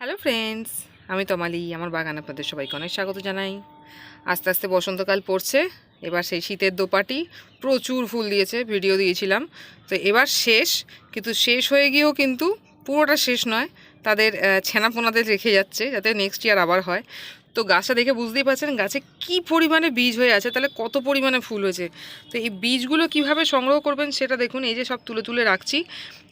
Hello friends, আমি তমালি, আমার বাগান আপনাদের সবাইকে অনেক স্বাগত জানাই। আস্তে আস্তে বসন্তকাল পড়ছে, এবার সেই শীতের দোপাটি প্রচুর ফুল দিয়েছে, ভিডিও দিয়েছিলাম। তো এবার শেষ, কিন্তু শেষ হয়ে গিয়েও কিন্তু পুরোটা শেষ নয়, তাদের ছেনাপোনাদের রেখে যাচ্ছে, যাতে নেক্সট ইয়ার আবার হয়। তো গাছটা দেখে বুঝতেই পারছেন গাছে কি পরিমাণে বীজ হয়ে আছে, তাহলে কত পরিমাণে ফুল হয়েছে। তো এই বীজগুলো কীভাবে সংগ্রহ করবেন সেটা দেখুন, এই যে সব তুলে তুলে রাখছি।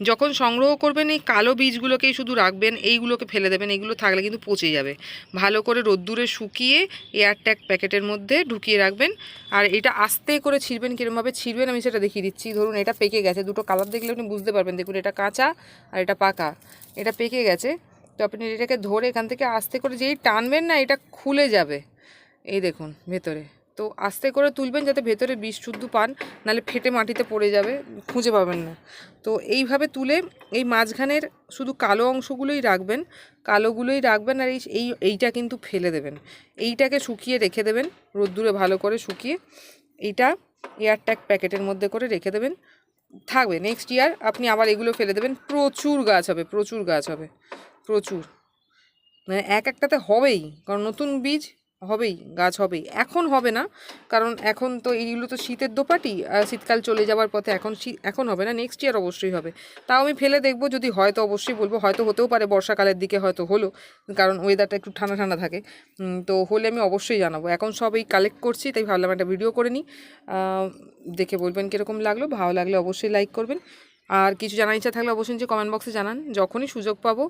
যখন সংগ্রহ করবেন, এই কালো বীজগুলোকেই শুধু রাখবেন, এইগুলোকে ফেলে দেবেন, এইগুলো থাকলে কিন্তু পচে যাবে। ভালো করে রোদ্দুরে শুকিয়ে এয়ারট্যাগ প্যাকেটের মধ্যে ঢুকিয়ে রাখবেন। আর এটা আস্তে করে ছিঁড়বেন, কীরমভাবে ছিঁড়বেন আমি সেটা দেখিয়ে দিচ্ছি। ধরুন এটা পেকে গেছে, দুটো কালার দেখলে আপনি বুঝতে পারবেন। দেখুন এটা কাঁচা আর এটা পাকা। এটা পেকে গেছে। তো আপনি এটাকে ধরে এখান থেকে আস্তে করে যেই টানবেন না, এটা খুলে যাবে। এই দেখুন ভেতরে। তো আস্তে করে তুলবেন যাতে ভেতরে বিষ শুদ্ধ পান নাহলে ফেটে মাটিতে পড়ে যাবে, খুঁজে পাবেন না। তো এইভাবে তুলে এই মাঝখানের শুধু কালো অংশগুলোই রাখবেন, কালোগুলোই রাখবেন আর এই এই, এইটা কিন্তু ফেলে দেবেন। এইটাকে শুকিয়ে রেখে দেবেন, রোদ্দুরে ভালো করে শুকিয়ে। এইটা এয়ারট্যাগ প্যাকেটের মধ্যে করে রেখে দেবেন। থাকবে। নেক্সট ইয়ার আপনি আবার এগুলো ফেলে দেবেন। প্রচুর গাছ হবে, প্রচুর গাছ হবে। প্রচুর। মানে এক একটাতে হবেই। কারণ নতুন বীজ হবেই, গাছ হবেই। এখন হবে না, কারণ এখন তো এইগুলো তো শীতের দোপাটি শীতকাল চলে যাওয়ার পথে এখন এখন হবে না নেক্সট ইয়ার অবশ্যই হবে। তাও আমি ফেলে দেখব, যদি হয় তো অবশ্যই বলব, হয়তো হতেও পারে, বর্ষাকালের দিকে হয়তো হলো, কারণ ওয়েদারটা একটু ঠান্ডা ঠান্ডা থাকে। তো হলে আমি অবশ্যই জানাব। এখন সব এই কালেক্ট করছি, তাই ভাবলাম একটা ভিডিও করে নিই দেখে বলবেন কীরকম লাগল, ভালো লাগলে অবশ্যই লাইক করবেন। আর কিছু জানার ইচ্ছা থাকলে অবশ্যই যে কমেন্ট বক্সে জানান। যখনই সুযোগ পাবো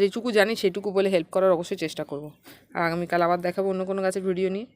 যেটুকু জানি সেটুকু বলে হেল্প করার অবশ্যই চেষ্টা করব। আর আগামীকাল আবার দেখাবো অন্য কোনো গাছের ভিডিও নিয়ে।